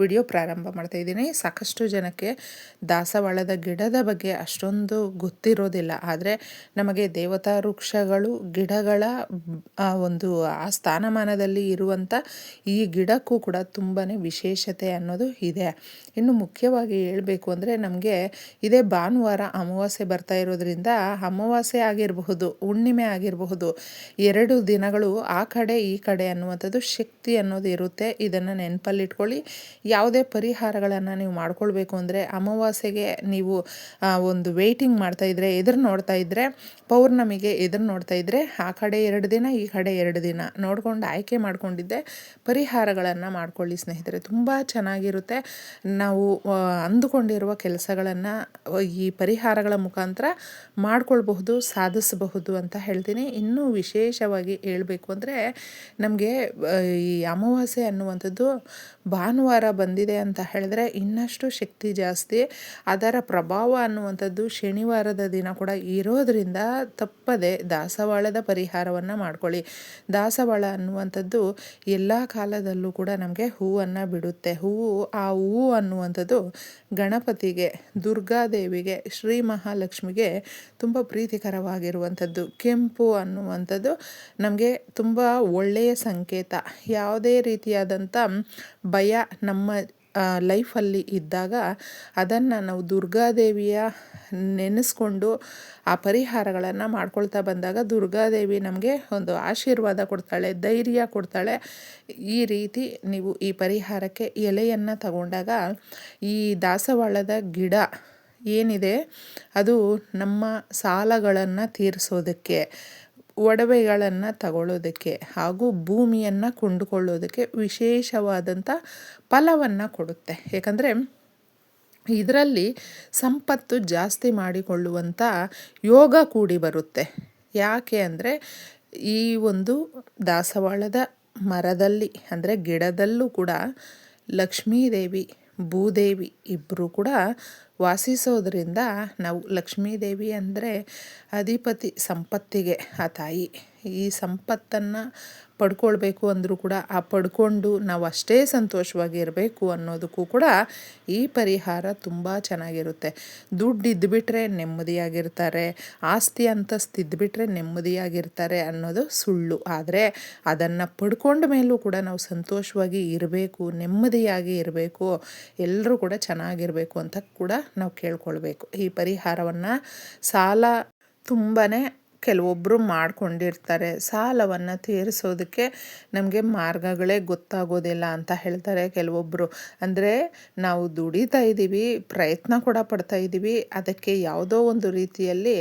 Video ಪ್ರಾರಂಭ ಮಾಡ್ತಾ ಇದ್ದೀನಿ. ಸಾಕಷ್ಟು ಜನಕ್ಕೆ ದಾಸವಾಳದ ಗಿಡದ ಬಗ್ಗೆ ಅಷ್ಟೊಂದು ಗೊತ್ತಿರೋದಿಲ್ಲ. ಆದರೆ ನಮಗೆ ದೇವತಾ ವೃಕ್ಷಗಳು, ಗಿಡಗಳ ಒಂದು, ಆ, ಸ್ಥಾನಮಾನದಲ್ಲಿ ಇರುವಂಥ ಈ ಗಿಡಕ್ಕೂ ಕೂಡ ತುಂಬಾ ವಿಶೇಷತೆ ಅನ್ನೋದು ಇದೆ. ಇನ್ನು ಮುಖ್ಯವಾಗಿ ಹೇಳಬೇಕು ಅಂದರೆ ನಮಗೆ ಇದೇ ಭಾನುವಾರ ಅಮಾವಾಸ್ಯೆ ಬರ್ತಾ ಇರೋದ್ರಿಂದ ಅಮಾವಾಸ್ಯೆ ಆಗಿರಬಹುದು, ಹುಣ್ಣಿಮೆ ಆಗಿರಬಹುದು, ಎರಡು ದಿನಗಳು ಆ ಕಡೆ ಈ ಕಡೆ ಅನ್ನುವಂಥದ್ದು ಶಕ್ತಿ ಅನ್ನೋದು ಇರುತ್ತೆ. ಇದನ್ನು ನೆನಪಲ್ಲಿಟ್ಕೊಳ್ಳಿ. ಯಾವುದೇ ಪರಿಹಾರಗಳನ್ನು ನೀವು ಮಾಡ್ಕೊಳ್ಬೇಕು ಅಂದರೆ ಅಮಾವಾಸ್ಯೆಗೆ ನೀವು ಒಂದು ವೆಯ್ಟಿಂಗ್ ಮಾಡ್ತಾ ಇದ್ದರೆ ಎದುರು ನೋಡ್ತಾ ಇದ್ದರೆ ಪೌರ್ಣಮಿಗೆ ಎದುರು ನೋಡ್ತಾ ಇದ್ದರೆ ಆ ಕಡೆ ಎರಡು ದಿನ, ಈ ಕಡೆ ಎರಡು ದಿನ ನೋಡ್ಕೊಂಡು ಆಯ್ಕೆ ಮಾಡ್ಕೊಂಡಿದ್ದೆ, ಪರಿಹಾರಗಳನ್ನು ಮಾಡ್ಕೊಳ್ಳಿ ಸ್ನೇಹಿತರೆ. ತುಂಬ ಚೆನ್ನಾಗಿರುತ್ತೆ. ನಾವು ಅಂದುಕೊಂಡಿರುವ ಕೆಲಸಗಳನ್ನು, ಈ ಪರಿಹಾರಗಳ ಮುಖಾಂತರ ಮಾಡ್ಕೊಳ್ಬಹುದು, ಸಾಧಿಸಬಹುದು ಅಂತ ಹೇಳ್ತೀನಿ. ಇನ್ನೂ ವಿಶೇಷವಾಗಿ ಹೇಳಬೇಕು ಅಂದರೆ, ನಮಗೆ, ಈ ಅಮಾವಾಸ್ಯೆ ಅನ್ನುವಂಥದ್ದು ಭಾನುವಾರ ಬಂದಿದೆ ಅಂತ ಹೇಳಿದ್ರೆ ಇನ್ನಷ್ಟು ಶಕ್ತಿ ಜಾಸ್ತಿ. ಅದರ ಪ್ರಭಾವ ಅನ್ನುವಂಥದ್ದು ಶನಿವಾರದ ದಿನ ಕೂಡ ಇರೋದರಿಂದ ತಪ್ಪದೆ ದಾಸವಾಳದ ಪರಿಹಾರವನ್ನು ಮಾಡ್ಕೊಳ್ಳಿ. ದಾಸವಾಳ ಅನ್ನುವಂಥದ್ದು ಎಲ್ಲ ಕಾಲದಲ್ಲೂ ಕೂಡ ನಮಗೆ ಹೂವನ್ನು ಬಿಡುತ್ತೆ. ಹೂವು, ಆ ಹೂವು ಅನ್ನುವಂಥದ್ದು ಗಣಪತಿಗೆ, ದುರ್ಗಾದೇವಿಗೆ, ಶ್ರೀ ಮಹಾಲಕ್ಷ್ಮಿಗೆ ತುಂಬ ಪ್ರೀತಿಕರವಾಗಿರುವಂಥದ್ದು. ಕೆಂಪು ಅನ್ನುವಂಥದ್ದು ನಮಗೆ ತುಂಬ ಒಳ್ಳೆಯ ಸಂಕೇತ. ಯಾವುದೇ ರೀತಿಯಾದಂಥ ಭಯ ನಮ್ಮ ಲೈಫಲ್ಲಿ ಇದ್ದಾಗ ಅದನ್ನು ನಾವು ದುರ್ಗಾದೇವಿಯ ನೆನೆಸ್ಕೊಂಡು ಆ ಪರಿಹಾರಗಳನ್ನು ಮಾಡ್ಕೊಳ್ತಾ ಬಂದಾಗ ದುರ್ಗಾದೇವಿ ನಮಗೆ ಒಂದು ಆಶೀರ್ವಾದ ಕೊಡ್ತಾಳೆ, ಧೈರ್ಯ ಕೊಡ್ತಾಳೆ. ಈ ರೀತಿ ನೀವು ಈ ಪರಿಹಾರಕ್ಕೆ ಎಲೆಯನ್ನು ತಗೊಂಡಾಗ ಈ ದಾಸವಾಳದ ಗಿಡ ಏನಿದೆ ಅದು ನಮ್ಮ ಸಾಲಗಳನ್ನು ತೀರಿಸೋದಕ್ಕೆ ಒಡವೆಗಳನ್ನು ತಗೊಳ್ಳೋದಕ್ಕೆ ಹಾಗೂ ಭೂಮಿಯನ್ನು ಕೊಂಡುಕೊಳ್ಳೋದಕ್ಕೆ ವಿಶೇಷವಾದಂಥ ಫಲವನ್ನು ಕೊಡುತ್ತೆ. ಏಕೆಂದರೆ ಇದರಲ್ಲಿ ಸಂಪತ್ತು ಜಾಸ್ತಿ ಮಾಡಿಕೊಳ್ಳುವಂಥ ಯೋಗ ಕೂಡಿ ಬರುತ್ತೆ. ಯಾಕೆ ಅಂದರೆ ಈ ಒಂದು ದಾಸವಾಳದ ಮರದಲ್ಲಿ ಅಂದರೆ ಗಿಡದಲ್ಲೂ ಕೂಡ ಲಕ್ಷ್ಮೀದೇವಿ, ಭೂದೇವಿ ಇಬ್ಬರೂ ಕೂಡ ವಾಸಿಸೋದ್ರಿಂದ ನಾವು ಲಕ್ಷ್ಮೀದೇವಿ ಅಂದರೆ ಅಧಿಪತಿ ಸಂಪತ್ತಿಗೆ, ಆ ತಾಯಿ. ಈ ಸಂಪತ್ತನ್ನು ಪಡ್ಕೊಳ್ಬೇಕು ಅಂದರೂ ಕೂಡ ಆ ಪಡ್ಕೊಂಡು ನಾವು ಅಷ್ಟೇ ಸಂತೋಷವಾಗಿ ಇರಬೇಕು ಅನ್ನೋದಕ್ಕೂ ಕೂಡ ಈ ಪರಿಹಾರ ತುಂಬ ಚೆನ್ನಾಗಿರುತ್ತೆ. ದುಡ್ಡು ಇದ್ದುಬಿಟ್ರೆ ನೆಮ್ಮದಿಯಾಗಿರ್ತಾರೆ, ಆಸ್ತಿ ಅಂತಸ್ತು ಇದ್ದುಬಿಟ್ರೆ ನೆಮ್ಮದಿಯಾಗಿರ್ತಾರೆ ಅನ್ನೋದು ಸುಳ್ಳು. ಆದರೆ ಅದನ್ನು ಪಡ್ಕೊಂಡ ಮೇಲೂ ಕೂಡ ನಾವು ಸಂತೋಷವಾಗಿ ಇರಬೇಕು, ನೆಮ್ಮದಿಯಾಗಿ ಇರಬೇಕು ಎಲ್ಲರೂ ಕೂಡ ಚೆನ್ನಾಗಿರಬೇಕು ಅಂತ ಕೂಡ ನಾವು ಕೇಳ್ಕೊಳ್ಬೇಕು. ಈ ಪರಿಹಾರವನ್ನು ಸಾಲ ತುಂಬಾ ಕೆಲವೊಬ್ಬರು ಮಾಡಿಕೊಂಡಿರ್ತಾರೆ. ಸಾಲವನ್ನು ತೀರಿಸೋದಕ್ಕೆ ನಮಗೆ ಮಾರ್ಗಗಳೇ ಗೊತ್ತಾಗೋದಿಲ್ಲ ಅಂತ ಹೇಳ್ತಾರೆ ಕೆಲವೊಬ್ಬರು ಅಂದರೆ ನಾವು ದುಡಿತಾ ಇದ್ದೀವಿ ಪ್ರಯತ್ನ ಕೂಡ ಪಡ್ತಾ ಇದ್ದೀವಿ ಅದಕ್ಕೆ ಯಾವುದೋ ಒಂದು ರೀತಿಯಲ್ಲಿ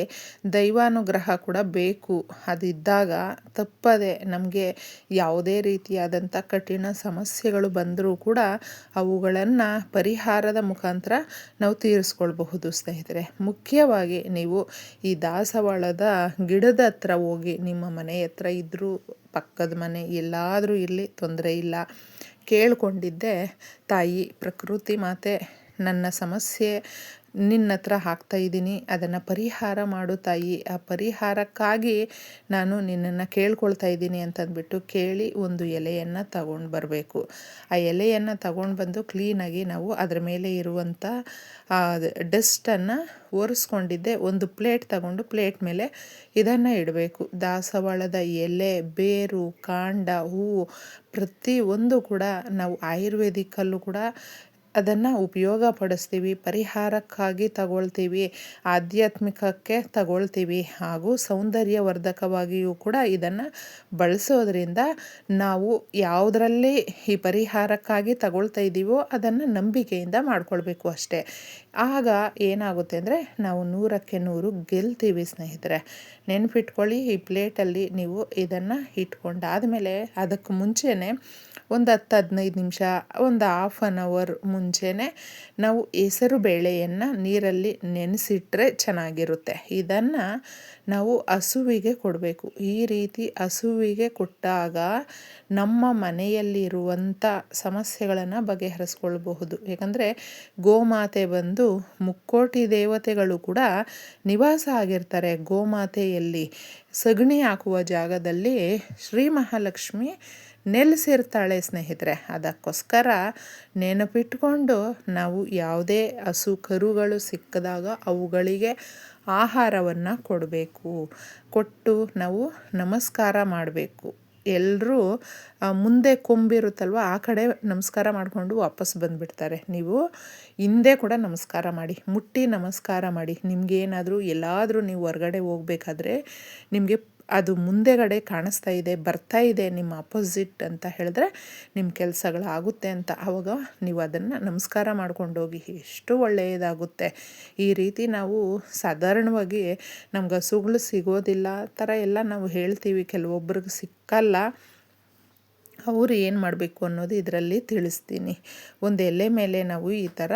ದೈವಾನುಗ್ರಹ ಕೂಡ ಬೇಕು. ಅದಿದ್ದಾಗ ತಪ್ಪದೆ ನಮಗೆ ಯಾವುದೇ ರೀತಿಯಾದಂಥ ಕಠಿಣ ಸಮಸ್ಯೆಗಳು ಬಂದರೂ ಕೂಡ ಅವುಗಳನ್ನು ಪರಿಹಾರದ ಮುಖಾಂತರ ನಾವು ತೀರಿಸ್ಕೊಳ್ಬಹುದು ಸ್ನೇಹಿತರೆ. ಮುಖ್ಯವಾಗಿ ನೀವು ಈ ದಾಸವಾಳದ ಗಿಡದ ಹತ್ರ ಹೋಗಿ ನಿಮ್ಮ ಮನೆ ಹತ್ರ ಇದ್ದರೂ ಪಕ್ಕದ ಮನೆ ಎಲ್ಲಾದರೂ ಇರಲಿ, ತೊಂದರೆ ಇಲ್ಲ. ಕೇಳಿಕೊಂಡಿದ್ದೆ, ತಾಯಿ, ಪ್ರಕೃತಿ ಮಾತೆ, ನನ್ನ ಸಮಸ್ಯೆ ನಿನ್ನ ಹತ್ರ ಹಾಕ್ತಾ ಇದ್ದೀನಿ, ಅದನ್ನು ಪರಿಹಾರ ಮಾಡು ತಾಯಿ. ಆ ಪರಿಹಾರಕ್ಕಾಗಿ ನಾನು ನಿನ್ನನ್ನು ಕೇಳ್ಕೊಳ್ತಾ ಇದ್ದೀನಿ ಅಂತಂದ್ಬಿಟ್ಟು ಕೇಳಿ ಒಂದು ಎಲೆಯನ್ನು ತಗೊಂಡು ಬರಬೇಕು. ಆ ಎಲೆಯನ್ನು ತಗೊಂಡು ಬಂದು ಕ್ಲೀನಾಗಿ ನಾವು ಅದರ ಮೇಲೆ ಇರುವಂಥ ಡಸ್ಟನ್ನು ಒರೆಸ್ಕೊಂಡಿದ್ದೆ. ಒಂದು ಪ್ಲೇಟ್ ತಗೊಂಡು ಪ್ಲೇಟ್ ಮೇಲೆ ಇದನ್ನು ಇಡಬೇಕು. ದಾಸವಾಳದ ಎಲೆ, ಬೇರು, ಕಾಂಡ, ಹೂವು ಪ್ರತಿಯೊಂದು ಕೂಡ ನಾವು ಆಯುರ್ವೇದಿಕ್ಕಲ್ಲೂ ಕೂಡ ಅದನ್ನು ಉಪಯೋಗ ಪಡಿಸ್ತೀವಿ ಪರಿಹಾರಕ್ಕಾಗಿ ತಗೊಳ್ತೀವಿ, ಆಧ್ಯಾತ್ಮಿಕಕ್ಕೆ ತಗೊಳ್ತೀವಿ ಹಾಗೂ ಸೌಂದರ್ಯವರ್ಧಕವಾಗಿಯೂ ಕೂಡ ಇದನ್ನು ಬಳಸೋದ್ರಿಂದ ನಾವು ಯಾವುದರಲ್ಲಿ ಈ ಪರಿಹಾರಕ್ಕಾಗಿ ತಗೊಳ್ತಾ ಇದ್ದೀವೋ ಅದನ್ನು ನಂಬಿಕೆಯಿಂದ ಮಾಡ್ಕೊಳ್ಬೇಕು ಅಷ್ಟೇ. ಆಗ ಏನಾಗುತ್ತೆ ಅಂದರೆ ನಾವು ನೂರಕ್ಕೆ ನೂರು ಗೆಲ್ತೀವಿ ಸ್ನೇಹಿತರೆ. ನೆನ್ಪಿಟ್ಕೊಳ್ಳಿ ಈ ಪ್ಲೇಟಲ್ಲಿ ನೀವು ಇದನ್ನು ಇಟ್ಕೊಂಡಾದಮೇಲೆ ಅದಕ್ಕೆ ಮುಂಚೆನೇ ಒಂದು ಹತ್ತು ಹದಿನೈದು ನಿಮಿಷ, ಒಂದು ಹಾಫ್ ಆನ್ ಅವರ್ ಮುಂಚೆನೇ ನಾವು ಹೆಸರು ಬೇಳೆಯನ್ನು ನೀರಲ್ಲಿ ನೆನೆಸಿಟ್ರೆ ಚೆನ್ನಾಗಿರುತ್ತೆ. ಇದನ್ನು ನಾವು ಹಸುವಿಗೆ ಕೊಡಬೇಕು. ಈ ರೀತಿ ಹಸುವಿಗೆ ಕೊಟ್ಟಾಗ ನಮ್ಮ ಮನೆಯಲ್ಲಿರುವಂಥ ಸಮಸ್ಯೆಗಳನ್ನು ಬಗೆಹರಿಸ್ಕೊಳ್ಬಹುದು. ಯಾಕಂದರೆ ಗೋಮಾತೆ ಬಂದು ಮುಕ್ಕೋಟಿ ದೇವತೆಗಳು ಕೂಡ ನಿವಾಸ ಆಗಿರ್ತಾರೆ ಗೋಮಾತೆಯಲ್ಲಿ. ಸಗಣಿ ಹಾಕುವ ಜಾಗದಲ್ಲಿ ಶ್ರೀ ಮಹಾಲಕ್ಷ್ಮಿ ನೆಲೆಸಿರ್ತಾಳೆ ಸ್ನೇಹಿತರೆ, ಅದಕ್ಕೋಸ್ಕರ ನೆನಪಿಟ್ಕೊಂಡು ನಾವು ಯಾವುದೇ ಹಸು ಕರುಗಳು ಸಿಕ್ಕಿದಾಗ ಅವುಗಳಿಗೆ ಆಹಾರವನ್ನು ಕೊಡಬೇಕು. ಕೊಟ್ಟು ನಾವು ನಮಸ್ಕಾರ ಮಾಡಬೇಕು. ಎಲ್ಲರೂ ಮುಂದೆ ಕೊಂಬಿರುತ್ತಲ್ವ, ಆ ಕಡೆ ನಮಸ್ಕಾರ ಮಾಡಿಕೊಂಡು ವಾಪಸ್ ಬಂದುಬಿಡ್ತಾರೆ. ನೀವು ಹಿಂದೆ ಕೂಡ ನಮಸ್ಕಾರ ಮಾಡಿ, ಮುಟ್ಟಿ ನಮಸ್ಕಾರ ಮಾಡಿ. ನಿಮಗೇನಾದರೂ ಎಲ್ಲಾದರೂ ನೀವು ಹೊರಗಡೆ ಹೋಗ್ಬೇಕಾದ್ರೆ ನಿಮಗೆ ಅದು ಮುಂದೆಗಡೆ ಕಾಣಿಸ್ತಾ ಇದೆ, ಬರ್ತಾ ಇದೆ, ನಿಮ್ಮ ಅಪೋಸಿಟ್ ಅಂತ ಹೇಳಿದ್ರೆ ನಿಮ್ಮ ಕೆಲಸಗಳಾಗುತ್ತೆ ಅಂತ. ಆವಾಗ ನೀವು ಅದನ್ನು ನಮಸ್ಕಾರ ಮಾಡ್ಕೊಂಡು ಹೋಗಿ ಎಷ್ಟು ಒಳ್ಳೆಯದಾಗುತ್ತೆ. ಈ ರೀತಿ ನಾವು ಸಾಧಾರಣವಾಗಿ ನಮ್ಗೆ ಹಸುಗಳು ಸಿಗೋದಿಲ್ಲ ಥರ ಎಲ್ಲ ನಾವು ಹೇಳ್ತೀವಿ. ಕೆಲವೊಬ್ರಿಗೆ ಸಿಕ್ಕಲ್ಲ. ಅವರು ಏನು ಮಾಡಬೇಕು ಅನ್ನೋದು ಇದರಲ್ಲಿ ತಿಳಿಸ್ತೀನಿ. ಒಂದು ಎಲೆ ಮೇಲೆ ನಾವು ಈ ಥರ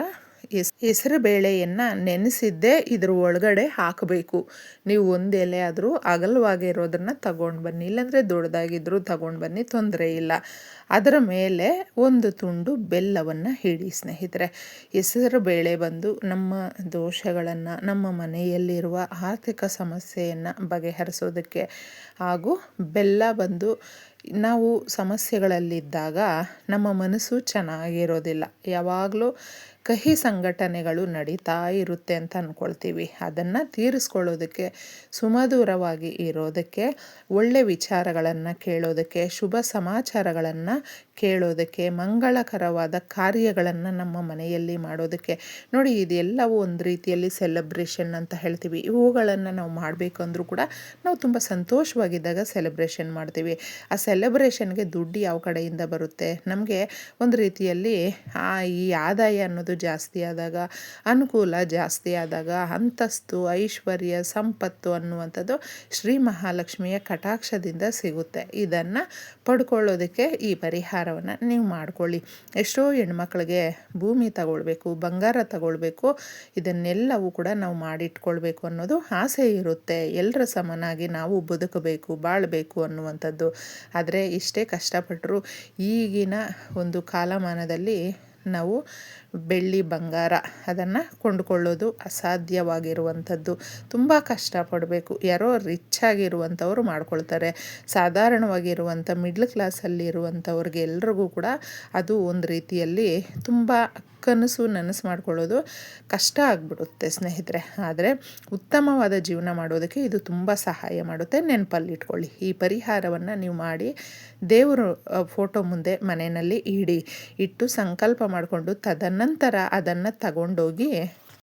ಹೆಸರು ಬೇಳೆಯನ್ನು ನೆನೆಸಿದ್ದೇ ಇದ್ರ ಒಳಗಡೆ ಹಾಕಬೇಕು. ನೀವು ಒಂದು ಎಲೆ ಆದರೂ ಅಗಲವಾಗಿರೋದನ್ನು ತಗೊಂಡು ಬನ್ನಿ. ಇಲ್ಲಾಂದರೆ ದೊಡ್ಡದಾಗಿದ್ದರೂ ತಗೊಂಡು ಬನ್ನಿ. ತೊಂದರೆ ಇಲ್ಲ. ಅದರ ಮೇಲೆ ಒಂದು ತುಂಡು ಬೆಲ್ಲವನ್ನು ಹಿಡಿ ಸ್ನೇಹಿತರೆ. ಹೆಸರು ಬೇಳೆ ಬಂದು ನಮ್ಮ ದೋಷಗಳನ್ನು, ನಮ್ಮ ಮನೆಯಲ್ಲಿರುವ ಆರ್ಥಿಕ ಸಮಸ್ಯೆಯನ್ನು ಬಗೆಹರಿಸೋದಕ್ಕೆ ಹಾಗೂ ಬೆಲ್ಲ ಬಂದು ನಾವು ಸಮಸ್ಯೆಗಳಲ್ಲಿದ್ದಾಗ ನಮ್ಮ ಮನಸ್ಸು ಚೆನ್ನಾಗಿರೋದಿಲ್ಲ. ಯಾವಾಗಲೂ ಕಹಿ ಸಂಘಟನೆಗಳು ನಡೀತಾ ಇರುತ್ತೆ ಅಂತ ಅಂದ್ಕೊಳ್ತೀವಿ ಅದನ್ನು ತೀರಿಸ್ಕೊಳ್ಳೋದಕ್ಕೆ, ಸುಮಧುರವಾಗಿ ಇರೋದಕ್ಕೆ, ಒಳ್ಳೆ ವಿಚಾರಗಳನ್ನು ಕೇಳೋದಕ್ಕೆ, ಶುಭ ಸಮಾಚಾರಗಳನ್ನು ಕೇಳೋದಕ್ಕೆ, ಮಂಗಳಕರವಾದ ಕಾರ್ಯಗಳನ್ನು ನಮ್ಮ ಮನೆಯಲ್ಲಿ ಮಾಡೋದಕ್ಕೆ. ನೋಡಿ, ಇದೆಲ್ಲವೂ ಒಂದು ರೀತಿಯಲ್ಲಿ ಸೆಲೆಬ್ರೇಷನ್ ಅಂತ ಹೇಳ್ತೀವಿ. ಇವುಗಳನ್ನು ನಾವು ಮಾಡಬೇಕು ಅಂದರೂ ಕೂಡ ನಾವು ತುಂಬ ಸಂತೋಷವಾಗಿದ್ದಾಗ ಸೆಲೆಬ್ರೇಷನ್ ಮಾಡ್ತೀವಿ. ಆ ಸೆಲೆಬ್ರೇಷನ್ಗೆ ದುಡ್ಡು ಯಾವ ಕಡೆಯಿಂದ ಬರುತ್ತೆ? ನಮಗೆ ಒಂದು ರೀತಿಯಲ್ಲಿ ಈ ಆದಾಯ ಅನ್ನೋದು ಜಾಸ್ತಿ ಆದಾಗ, ಅನುಕೂಲ ಜಾಸ್ತಿ ಆದಾಗ, ಅಂತಸ್ತು, ಐಶ್ವರ್ಯ, ಸಂಪತ್ತು ಅನ್ನುವಂಥದ್ದು ಶ್ರೀ ಮಹಾಲಕ್ಷ್ಮಿಯ ಕಟಾಕ್ಷದಿಂದ ಸಿಗುತ್ತೆ. ಇದನ್ನು ಪಡ್ಕೊಳ್ಳೋದಕ್ಕೆ ಈ ಪರಿಹಾರವನ್ನು ನೀವು ಮಾಡ್ಕೊಳ್ಳಿ. ಎಷ್ಟೋ ಹೆಣ್ಮಕ್ಳಿಗೆ ಭೂಮಿ ತಗೊಳ್ಬೇಕು, ಬಂಗಾರ ತಗೊಳ್ಬೇಕು, ಇದನ್ನೆಲ್ಲವೂ ಕೂಡ ನಾವು ಮಾಡಿಟ್ಕೊಳ್ಬೇಕು ಅನ್ನೋದು ಆಸೆ ಇರುತ್ತೆ. ಎಲ್ಲರ ಸಮನಾಗಿ ನಾವು ಬದುಕಬೇಕು, ಬಾಳಬೇಕು ಅನ್ನುವಂಥದ್ದು. ಆದರೆ ಇಷ್ಟೇ ಕಷ್ಟಪಟ್ಟರು ಈಗಿನ ಒಂದು ಕಾಲಮಾನದಲ್ಲಿ ನಾವು ಬೆಳ್ಳಿ ಬಂಗಾರ ಅದನ್ನು ಕೊಂಡುಕೊಳ್ಳೋದು ಅಸಾಧ್ಯವಾಗಿರುವಂಥದ್ದು. ತುಂಬ ಕಷ್ಟಪಡಬೇಕು. ಯಾರೋ ರಿಚ್ ಆಗಿರುವಂಥವ್ರು ಮಾಡ್ಕೊಳ್ತಾರೆ. ಸಾಧಾರಣವಾಗಿರುವಂಥ ಮಿಡ್ಲ್ ಕ್ಲಾಸಲ್ಲಿ ಇರುವಂಥವ್ರಿಗೆ ಎಲ್ರಿಗೂ ಕೂಡ ಅದು ಒಂದು ರೀತಿಯಲ್ಲಿ ತುಂಬ ಕನಸು ನನಸು ಮಾಡ್ಕೊಳ್ಳೋದು ಕಷ್ಟ ಆಗಿಬಿಡುತ್ತೆ ಸ್ನೇಹಿತರೆ. ಆದರೆ ಉತ್ತಮವಾದ ಜೀವನ ಮಾಡೋದಕ್ಕೆ ಇದು ತುಂಬ ಸಹಾಯ ಮಾಡುತ್ತೆ. ನೆನಪಲ್ಲಿಟ್ಕೊಳ್ಳಿ. ಈ ಪರಿಹಾರವನ್ನು ನೀವು ಮಾಡಿ ದೇವರು ಫೋಟೋ ಮುಂದೆ ಮನೆಯಲ್ಲಿ ಇಡಿ. ಇಟ್ಟು ಸಂಕಲ್ಪ ಮಾಡಿಕೊಂಡು ತದನಂತರ ಅದನ್ನು ತಗೊಂಡೋಗಿ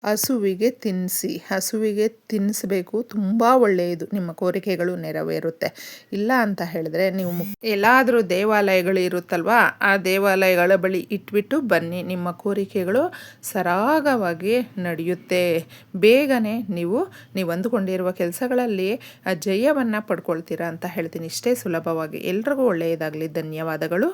ಹಸುವಿಗೆ ತಿನ್ನಿಸಿ, ಹಸುವಿಗೆ ತಿನ್ನಿಸ್ಬೇಕು. ತುಂಬ ಒಳ್ಳೆಯದು. ನಿಮ್ಮ ಕೋರಿಕೆಗಳು ನೆರವೇರುತ್ತೆ. ಇಲ್ಲ ಅಂತ ಹೇಳಿದ್ರೆ ನೀವು ಎಲ್ಲಾದರೂ ದೇವಾಲಯಗಳು ಇರುತ್ತಲ್ವಾ, ಆ ದೇವಾಲಯಗಳ ಬಳಿ ಇಟ್ಬಿಟ್ಟು ಬನ್ನಿ. ನಿಮ್ಮ ಕೋರಿಕೆಗಳು ಸರಾಗವಾಗಿ ನಡೆಯುತ್ತೆ. ಬೇಗನೆ ನೀವು ನೀವು ಅಂದುಕೊಂಡಿರುವ ಕೆಲಸಗಳಲ್ಲಿ ಜಯವನ್ನು ಪಡ್ಕೊಳ್ತೀರಾ ಅಂತ ಹೇಳ್ತೀನಿ. ಇಷ್ಟೇ ಸುಲಭವಾಗಿ. ಎಲ್ರಿಗೂ ಒಳ್ಳೆಯದಾಗಲಿ. ಧನ್ಯವಾದಗಳು.